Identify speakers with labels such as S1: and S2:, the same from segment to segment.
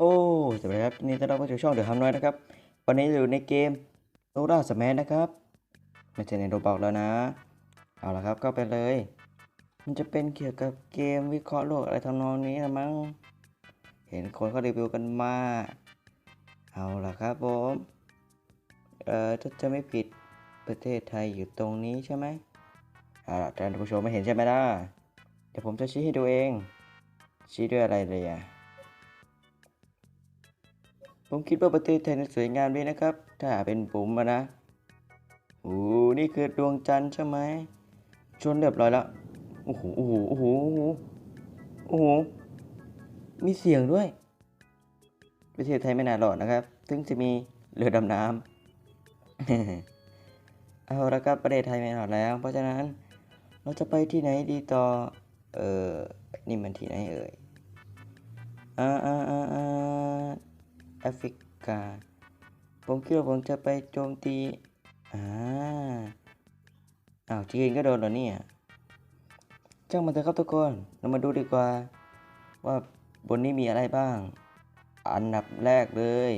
S1: โอ้สวัสดีครับนี่ต้อนรับเข้าสู่ช่องเดอะฮัมน้อยนะครับ วันนี้อยู่ในเกมโลราสแมนนะครับ ไม่ใช่ในโรบอกแล้วนะ เอาละครับเข้าไปเลย มันจะเป็นเกี่ยวกับเกมวิเคราะห์โลกอะไรทำนองนี้นะมั้ง เห็นคนเขารีวิวกันมา เอาละครับผม เอ่อถ้าจะไม่ผิดประเทศไทยอยู่ตรงนี้ใช่ไหมเอาละท่านผู้ชมไม่เห็นใช่ไหมล่ะ เดี๋ยวผมจะชี้ให้ดูเอง ชี้ด้วยอะไรเลยอะ ผมคิดว่าประเทศไทยนั้นสวยงามดีนะครับ ถ้าเป็นผมนะ โอ้นี่คือดวงจันทร์ใช่ไหม ชนเรียบร้อยแล้ว โอ้โห โอ้โห โอ้โห โอ้โห มีเสียงด้วย ประเทศไทยไม่น่ารอดนะครับ ถึงจะมีเรือดำน้ำเอาละครับประเทศไทยไม่รอดแล้ว เพราะฉะนั้นเราจะไปที่ไหนดีต่อ เออนี่มันที่ไหนเอ่ย อ่าอ่าอ่า แอฟริกา ผมคิดว่าผมจะไปโจมตี อ่า อ้าวจีนก็โดนเหรอเนี่ยจ้างมันเถอะครับทุกคน เรามาดูดีกว่า ว่าบนนี้มีอะไรบ้าง อันดับแรกเลย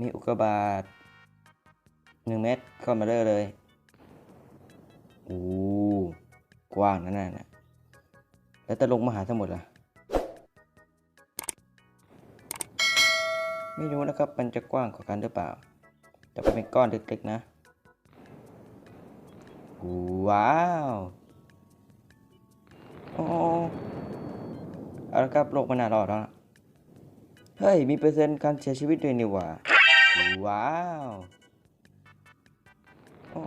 S1: มีอุกกาบาตหนึ่งเมตรเข้ามาเลยเลย โอ้กว้างนั่นน่ะแล้วจะลงมหาสมุทรล่ะ ไม่รู้นะครับมันจะกว้างกว่ากันหรือเปล่า แต่ก็เป็นก้อนเล็กๆนะ ว้าวโอ้เอาละครับโลกมันน่ารอดแล้ว เฮ้ย มีเปอร์เซ็นต์การเสียชีวิตด้วยนี่หว่า ว้าวโอ้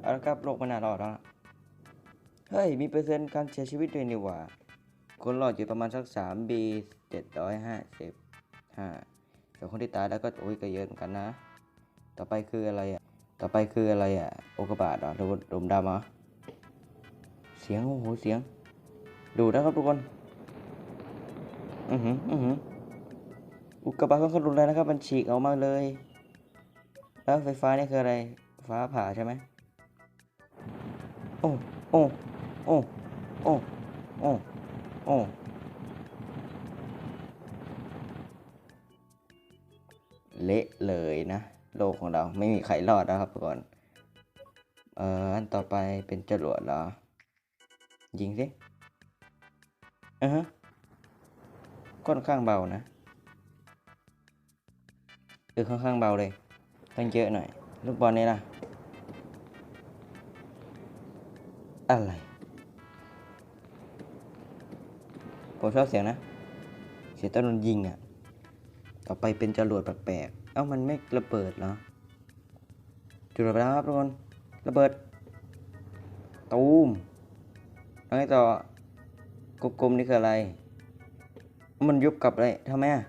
S1: เอาละครับโลกมันน่ารอดแล้ว เฮ้ย มีเปอร์เซ็นต์การเสียชีวิตด้วยนี่หว่า คนรอดอยู่ประมาณสักสามบีเจ็ดร้ อ่าส่วนคนที่ตายแล้วก็โอ้ยก็เยอะเหมือนกันนะ ต่อไปคืออะไรอะ ต่อไปคืออะไรอะ โอกาบาตเหรอหรือว่าดมดำเหรอเสียงโอ้โหเสียง ดูนะครับทุกคน อือหืออือหืออุกกาบาตค่อนข้างรุนแรงนะครับ มันฉีกออกมาเลย แล้วไฟฟ้านี่คืออะไร ฟ้าผ่าใช่ไหมโอ้โอ้โอ้โอ้โอ้ เละเลยนะ โลกของเราไม่มีใครรอดนะครับทุกคนเอออันต่อไปเป็นจรวดเหรอ ยิงสิอือฮะค่อนข้างเบานะเออค่อนข้างเบาเลยต้องเยอะหน่อย ลูกบอลนี่ล่ะ อะไร ผมชอบเสียงนะ เสียงตอนโดนยิงอะ ต่อไปเป็นจรวดแปลกๆ เอ้ามันไม่ระเบิดเหรอจุดระเบิดแล้วครับทุกคนระเบิด ตูมแล้วไงต่อกลมๆนี่คืออะไร มันยุบกลับเลยทำไมอะ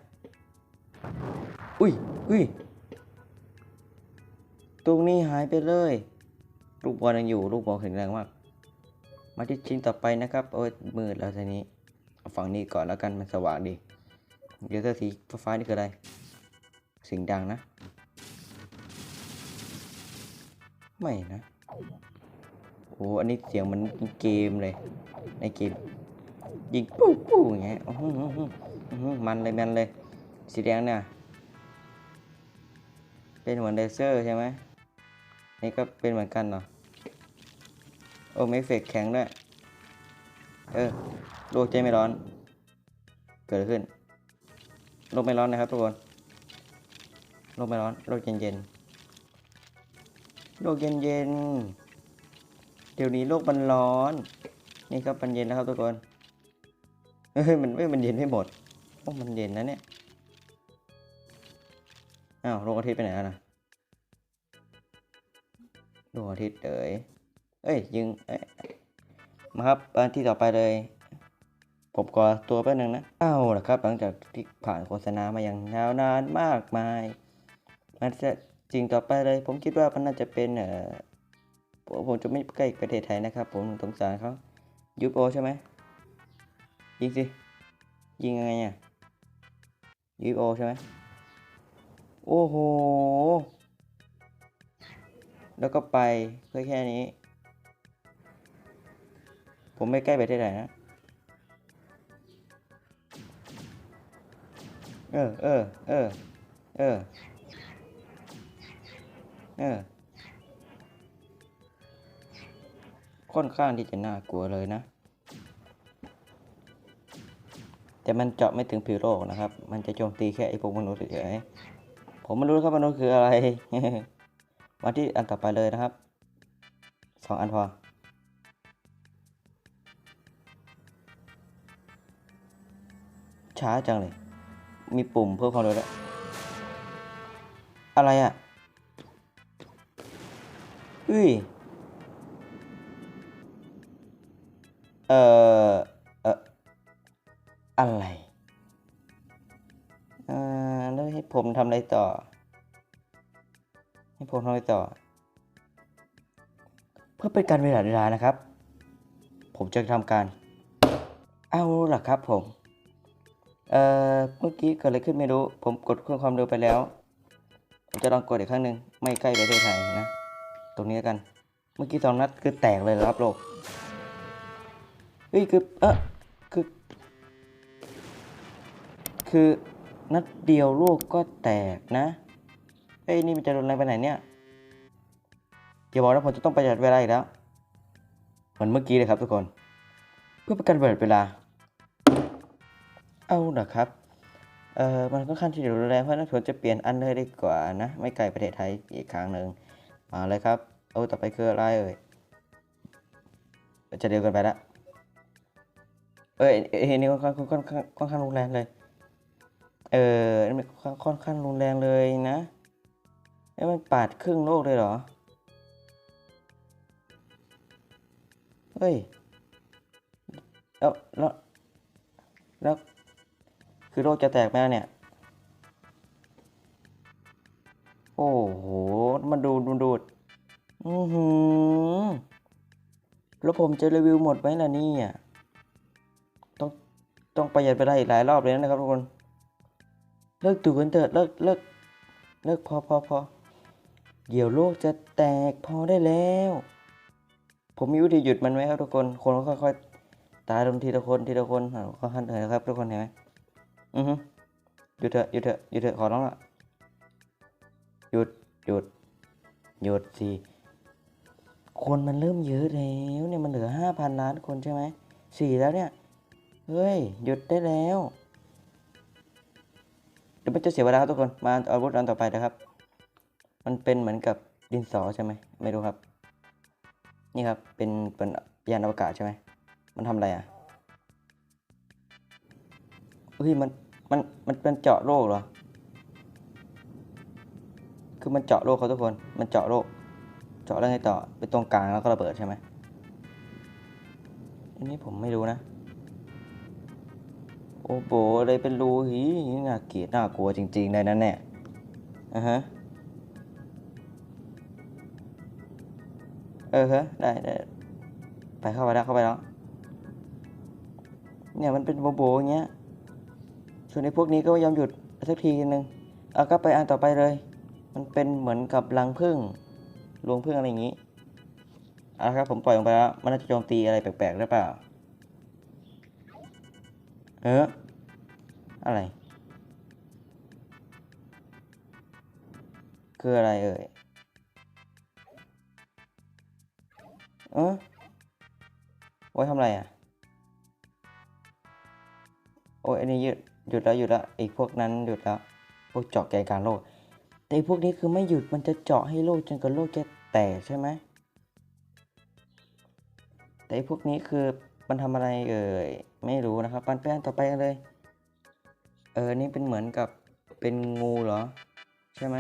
S1: อุ้ยอุ้ยตรงนี้หายไปเลย ลูกบอลยังอยู่ ลูกบอลแข็งแรงมาก มาที่ชิ้นต่อไปนะครับ โอ้ยมืดแล้วทีนี้ เอาฝั่งนี้ก่อนแล้วกัน มันสว่างดี เดี๋ยวเสื้อสีฟ้านี่คืออะไรเสียงดังนะ ไม่นะโอ้อันนี้เสียงมันเกมเลย ในเกม ยิงปุ๊บปุ๊บอย่างเงี้ยอื้อหืออื้อหื้อหือมันเลยมันเลย สีแดงเนี่ย เป็นเหมือนเลเซอร์ใช่ไหมนี่ก็เป็นเหมือนกันเหรอโอ้ไม่เฟกแข็งด้วย เออโลกใจไม่ร้อน เกิดขึ้น ลกไม่ร้อนนะครับทุกคนโลกไม่ร้อนโลกเย็นเย็นโลกเย็นเย็นเดี๋ยวนี้โลกมันร้อน นี่ครับมันเย็นแล้วครับทุกคนเฮ้ยมันไม่มันเย็นไม่หมดโอ้มันเย็นนะเนี่ยอ้าวดวงอาทิตย์ไปไหนแล้วนะดวงอาทิตย์เอ๋ยเอ้ยยิงเอ้ยมาครับอันที่ต่อไปเลย ผมกอตัวแป๊บนึงนะ เอาละครับ หลังจากที่ผ่านโฆษณามาอย่างยาวนานมากมายมันจะจริงต่อไปเลย ผมคิดว่ามันน่าจะเป็นเอ่อผมจะไม่ใกล้ประเทศไทยนะครับ ผมสงสารเขายูโอใช่ไหมยิงสิ ยิงยังไงอะยูโอใช่ไหมโอ้โห แล้วก็ไปเพื่อแค่นี้ ผมไม่ใกล้ประเทศไหนนะ เออเออเออเออเออค่อนข้างที่จะน่ากลัวเลยนะ แต่มันเจาะไม่ถึงผิวโลกนะครับ มันจะโจมตีแค่ไอ้พวกมนุษย์เฉยๆผมไม่รู้ครับมนุษย์คืออะไร มาที่อันต่อไปเลยนะครับ สองอันพอ ช้าจังเลย มีปุ่มเพิ่มความเร็วแล้วยอะไรอะอุ้ยเอ่อเอ่ออะไรอ่าแล้วให้ผมทำอะไรต่อ ให้ผมทำอะไรต่อ เพื่อเป็นการเวลาเวลานะครับ ผมจะทำการ เอาล่ะครับผม เอ่อเมื่อกี้เกิดอะไรขึ้นไม่รู้ ผมกดเพิ่มความเร็วไปแล้ว ผมจะลองกดอีกครั้งหนึ่งไม่ใกล้ประเทศไทยนะ ตรงนี้แล้วกัน เมื่อกี้สองนัดคือแตกเลยรอครับโลกเฮ้ยคือเออคือ คือนัดเดียวลูกก็แตกนะเฮ้ยนี่มันจะรุนแรงไปไหนเนี่ยอย่าบอกนะผมจะต้องประหยัดเวลาอีกแล้วเหมือนเมื่อกี้เลยครับทุกคน เพื่อประกันเวลา เอาล่ะครับ เอ่อ มันค่อนข้างที่จะรุนแรงเพราะนั้นผมจะเปลี่ยนอันเลยดีกว่านะ ไม่ไกลประเทศไทยอีกครั้งหนึ่งมาเลยครับ เอาต่อไปคืออะไรเอ่ย จะเดียวกันไปละ เอ้ยเอ้ยนี่ค่อนข้างค่อนข้างค่อนข้างรุนแรงเลย เออนี่มันค่อนข้างรุนแรงเลยนะเอ้ยมันปาดครึ่งโลกเลยเหรอ เฮ้ย แล้วแล้วแล้ว คือโลกจะแตกไหมล่ะเนี่ย โอ้โห มันดูดมันดูด อือหือ แล้วผมจะรีวิวหมดไหมล่ะนี่ยต้อง ต้องประหยัดไปได้อีกหลายรอบเลยนะครับทุกคน เลิกดูกันเถิดเลิกเลิกเลิกพอพอพอเดี๋ยวโลกจะแตกพอได้แล้ว ผมมีวิธีหยุดมันไหมครับทุกคน คนก็ค่อยๆตายลงทีละคนทีละคนอ่าก็หันเลยนะครับทุกคนเห็นไหม อือฮึหยุดเถอะหยุดเถอะหยุดเถอะขอร้องละหยุดหยุดหยุดสิคนมันเริ่มเยอะแล้วเนี่ยมันเหลือห้าพันล้านคนใช่ไหมสี่แล้วเนี่ย เฮ้ย หยุดได้แล้ว เดี๋ยวมันจะเสียเวลาครับทุกคนมาอาวุธอันต่อไปนะครับ มันเป็นเหมือนกับดินสอใช่ไหมไม่รู้ครับ นี่ครับเป็นเป็นยานอวกาศใช่ไหมมันทำอะไรอะ เฮ้ยมันมันมันเป็นเจาะโลกเหรอ คือมันเจาะโลกครับทุกคน มันเจาะโลกเจาะแล้วไงต่อ ไปตรงกลางแล้วก็ระเบิดใช่ไหมอันนี้ผมไม่รู้นะ โอ้โหอะไรเป็นรูหีน่าเกลียดน่ากลัวจริงๆเลยนั่นแน่อะฮะ เออฮะ ได้ได้ไปเข้าไปแล้วเข้าไปแล้ว เนี่ยมันเป็นโบโบอย่างเงี้ย ส่วนในพวกนี้ก็ไม่ยอมหยุดสักทีนึงเอาก็ไปอันต่อไปเลย มันเป็นเหมือนกับรังผึ้งรวงผึ้งอะไรอย่างงี้เอาละครับผมปล่อยลงไปแล้ว มันน่าจะโจมตีอะไรแปลกๆหรือเปล่า เอออะไร คืออะไรเอ่ยเออโอ้ยทำอะไรอะ โอ้ยอันนี้ยุด หยุดแล้วหยุดแล้วไอ้พวกนั้นหยุดแล้วพวกเจาะแกนกลางโลก แต่ไอ้พวกนี้คือไม่หยุดมันจะเจาะให้โลกจนกว่าโลกจะแตกใช่ไหมแต่ไอ้พวกนี้คือมันทำอะไรเอ่ยไม่รู้นะครับปันแป้นต่อไปกันเลย เออนี่เป็นเหมือนกับเป็นงูเหรอ ใช่ไหม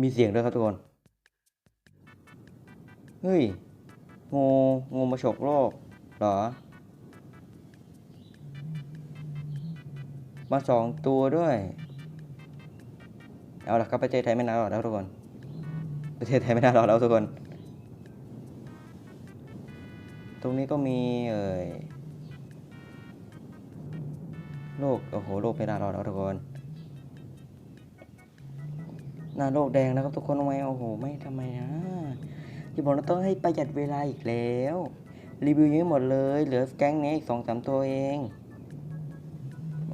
S1: มีเสียงด้วยครับทุกคนเฮ้ยงูงูมาฉกโลกเหรอ มาสองตัวด้วย เอาละครับประเทศไทยไม่น่ารอดแล้วทุกคน ประเทศไทยไม่น่ารอดแล้วทุกคน ตรงนี้ก็มีเอ่ยโลกโอ้โหโลกไม่น่ารอดแล้วทุกคนหน้าโลกแดงนะครับทุกคนทำไมโอ้โหไม่ทำไมนะที่บอกเราต้องให้ประหยัดเวลาอีกแล้ว รีวิวเยอะหมดเลย เหลือแก๊งนี้อีกสองสามตัวเอง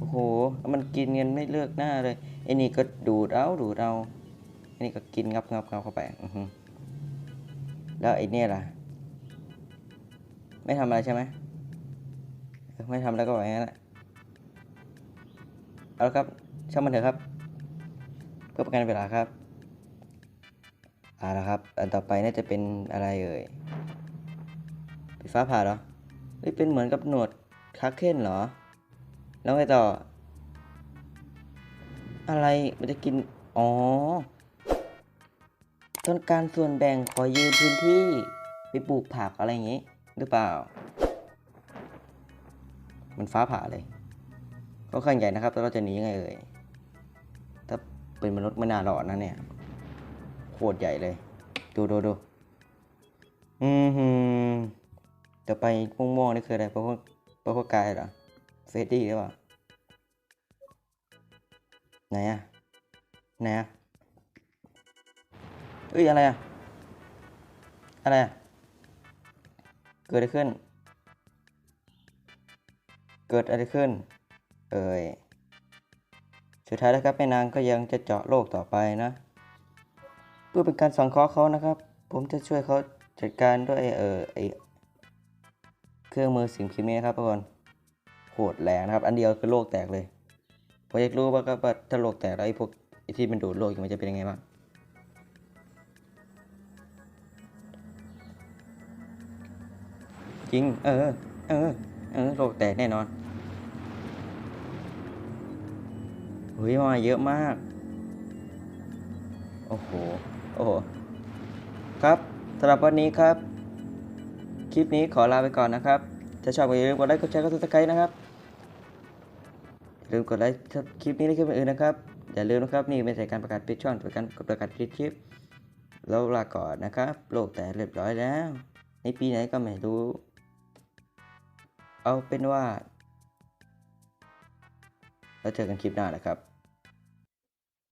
S1: โหแล้วมันกินเงินไม่เลือกหน้าเลยไอ้นี่ก็ดูดเอาดูดเอาไอ้นี่ก็กินงับงับงับเข้าไปแล้วไอ้นี่ล่ะ ไม่ทำอะไรใช่ไหมไม่ทำแล้วก็แบบนั้นแหละเอาละครับช่างมันเถอะครับเพื่อประกันเวลาครับเอาละครับ อันต่อไปน่าจะเป็นอะไรเอ่ยเป็นฟ้าผ่าเหรอเฮ้ยเป็นเหมือนกับหนวดคาเคนเหรอ แล้วไงต่อ อะไรมันจะกิน อ๋อ ต้องการส่วนแบ่งขอยืมพื้นที่ไปปลูกผักอะไรอย่างงี้ หรือเปล่า มันฟ้าผ่าเลยก็ข้างใหญ่นะครับแล้วเราจะหนียังไงเอ่ยถ้าเป็นมนุษย์ไม่น่ารอดนะเนี่ยโคตรใหญ่เลย ดูดูดูอืมฮึมต่อไปม่วงๆนี่คืออะไรเพราะว่าเพราะว่ากายเหรอเฟดดี้หรือเปล่า ไหนอะไหนอะเอ้ยอะไรอะอะไรอะเกิดอะไรขึ้น เกิดอะไรขึ้น เอ่ยสุดท้ายแล้วครับแม่นางก็ยังจะเจาะโลกต่อไปนะ เพื่อเป็นการสังเคราะห์เขานะครับ ผมจะช่วยเขาจัดการด้วยเออไอเครื่องมือสิ่งพิมพ์นี้นะครับทุกคนโหดแรงนะครับ อันเดียวคือโลกแตกเลย ผมอยากรู้ว่าก็ว่าถ้าโลกแตกแล้วไอ้พวกที่มันดูดโลกมันจะเป็นยังไงบ้างจริง เออ เออ เออ โลกแตกแน่นอนเฮ้ยมาเยอะมาก โอ้โห โอ้โห ครับสำหรับวันนี้ครับ คลิปนี้ขอลาไปก่อนนะครับ ถ้าชอบก็อย่าลืมกดไลค์ กดแชร์ กดซับสไครต์นะครับ ลืมกดไลค์คลิปนี้และคลิปอื่นนะครับ อย่าลืมนะครับนี่เป็นสายการประกาศปิดช่องตัวการกดประกาศปิดคลิปแล้วลาก่อนนะครับ โลกแต่เรียบร้อยแล้ว ในปีไหนก็ไม่รู้ เอาเป็นว่าแล้วเจอกันคลิปหน้านะครับ